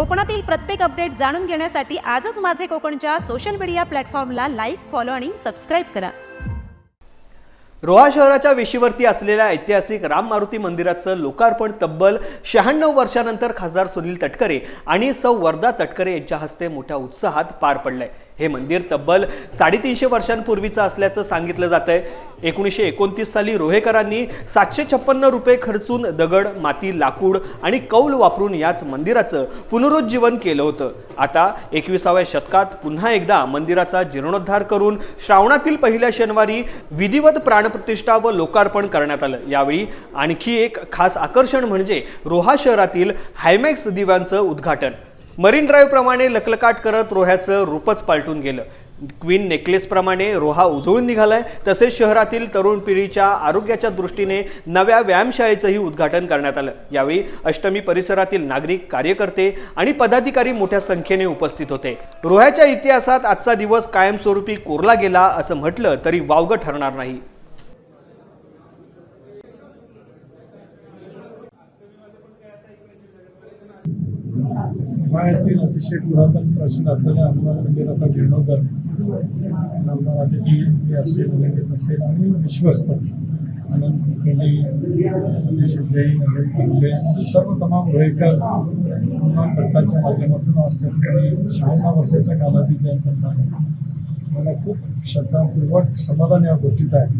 कोकणातील प्रत्येक अपडेट जाणून घेण्यासाठी आजच माझे कोकणच्या सोशल मीडिया प्लॅटफॉर्मला लाईक फॉलो आणि सबस्क्राईब करा. रोहा शहराच्या वेशीवरती असलेल्या ऐतिहासिक राम मारुती मंदिराचं लोकार्पण तब्बल शहाण्णव वर्षानंतर खासदार सुनील तटकरे आणि सौ वरदा तटकरे यांच्या हस्ते मोठ्या उत्साहात पार पडलंय. हे मंदिर तब्बल साडेतीनशे वर्षांपूर्वीचं असल्याचं सांगितलं जातंय. एकोणीसशे एकोणतीस साली रोहेकरांनी सातशे छप्पन्न रुपये खर्चून दगड माती लाकूड आणि कौल वापरून याच मंदिराचं पुनरुज्जीवन केलं होतं. आता एकविसाव्या शतकात पुन्हा एकदा मंदिराचा जीर्णोद्धार करून श्रावणातील पहिल्या शनिवारी विधिवत प्राणप्रतिष्ठा व लोकार्पण करण्यात आलं. यावेळी आणखी एक खास आकर्षण म्हणजे रोहा शहरातील हायमॅक्स दिव्यांचं उद्घाटन. मरीन ड्राईव्ह प्रमाणे लकलकाट करत रोह्याचं रूपच पालटून गेलं. क्वीन नेकलेसप्रमाणे रोहा उजळून निघालाय. तसेच शहरातील तरुण पिढीच्या आरोग्याच्या दृष्टीने नव्या व्यायामशाळेचंही उद्घाटन करण्यात आलं. यावेळी अष्टमी परिसरातील नागरिक कार्यकर्ते आणि पदाधिकारी मोठ्या संख्येने उपस्थित होते. रोह्याच्या इतिहासात आजचा दिवस कायमस्वरूपी कोरला गेला असं म्हटलं तरी वावगं ठरणार नाही. हिमालयातील अतिशय पुरातन प्राचीन असलेल्या हनुमान मंदिराचा जीर्णोद्धार आमदार अतिथी हे असेल घेत असेल आणि विश्वस्त आनंद कुलकर्णी निशित नरेंद्र कांबळे सर्व तमाम रोहेकर हनुमान भक्तांच्या माध्यमातून आज त्या ठिकाणी शहाण्णव वर्षाच्या कालावधीच्या अंतर्गत मला खूप श्रद्धापूर्वक समाधान या गोष्टीत आहे.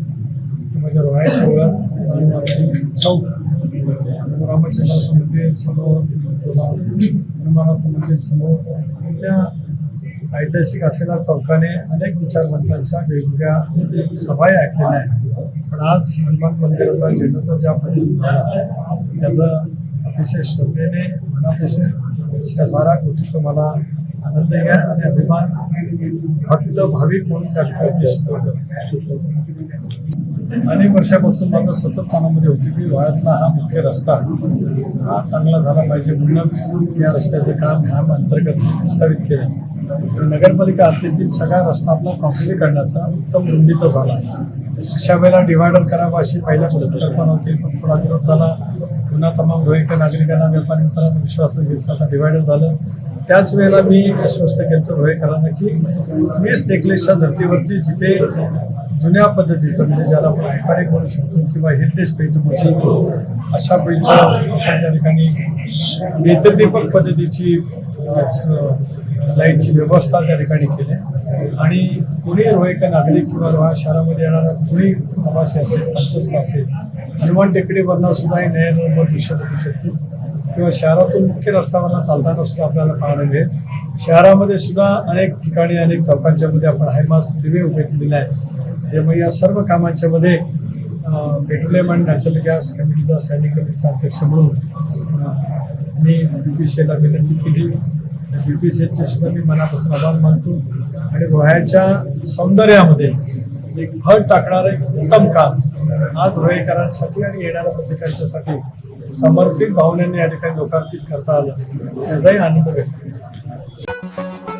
माझ्या रोहायच्या ओळख चौक रामचंद्राचं मंदिर समोर हनुमानाचं मंदिर समोर त्या ऐतिहासिक असलेल्या चौकाने अनेक विचारवंतांच्या वेगवेगळ्या सभाही ऐकलेल्या आहेत. पण आज हनुमान मंदिराचा जीर्णोद्धार ज्या पद्धतीने झाला त्याचं अतिशय श्रद्धेने मनापासून त्या साऱ्या गोष्टीचा मला आनंद आहे आणि अभिमान फक्त भाविक म्हणून कार्यक्रम ठिकाणी अनेक वर्षापासून माझं सतत मनामध्ये होती की रोह्यातला हा मुख्य रस्ता हा चांगला झाला पाहिजे म्हणूनच या रस्त्याचं काम ह्या अंतर्गत प्रस्तावित केलं. नगरपालिका हद्दीतील सगळा रस्ता आपला कॉम्प्लिट करण्याचा उत्तम रुंदीचा झाला. अशा वेळेला डिव्हायडर करावा अशी पहिल्या कल्पना होती पण थोडा विरोध झाला पुन्हा तमाम रोहिक नागरिकांना व्यापारी मित्रांना विश्वास घेतला आता डिवायडर झालं. त्याच वेळेला मी आश्वस्त केलं रोहेकरांना की वीस नेकलेसच्या धर्तीवरती जिथे जुन्या पद्धतीचं म्हणजे ज्याला आपण आयकॉनिक म्हणू शकतो किंवा हेरिटेज पेज म्हणू शकतो अशा पेजच्या आपण त्या ठिकाणी नेत्रदीपक पद्धतीची लाईटची व्यवस्था त्या ठिकाणी केली आहे. आणि कुणी रोहिक नागरिक किंवा रोहा शहरामध्ये येणारा कुणी प्रवासी असेल अंतस्थ असेल हनुमान टेकडीवरनं सुद्धा हे नयन दृश्य बघू शकतो किंवा शहरातून मुख्य रस्त्यावरला चालताना सुद्धा आपल्याला पाहायला मिळेल. शहरामध्ये सुद्धा अनेक ठिकाणी अनेक चौकांच्या मध्ये आपण हायमास दिवे उभे केलेले आहेत. त्यामुळे या सर्व कामांच्या मध्ये पेट्रोलियम आणि नॅचरल गॅस कमिटीचा स्टँडिंग कमिटीचा अध्यक्ष म्हणून मी बी पी सीला विनंती केली. बी पी सीचे सुद्धा मी मनापासून आभार मानतो. आणि रोह्याच्या सौंदर्यामध्ये एक भर टाकणारं एक उत्तम काम आज रोहेकरांसाठी आणि येणाऱ्या प्रत्येकांच्यासाठी समर्पित भावनेने या ठिकाणी लोकार्पित करता आलं. त्याचाही आनंद व्यक्त केला.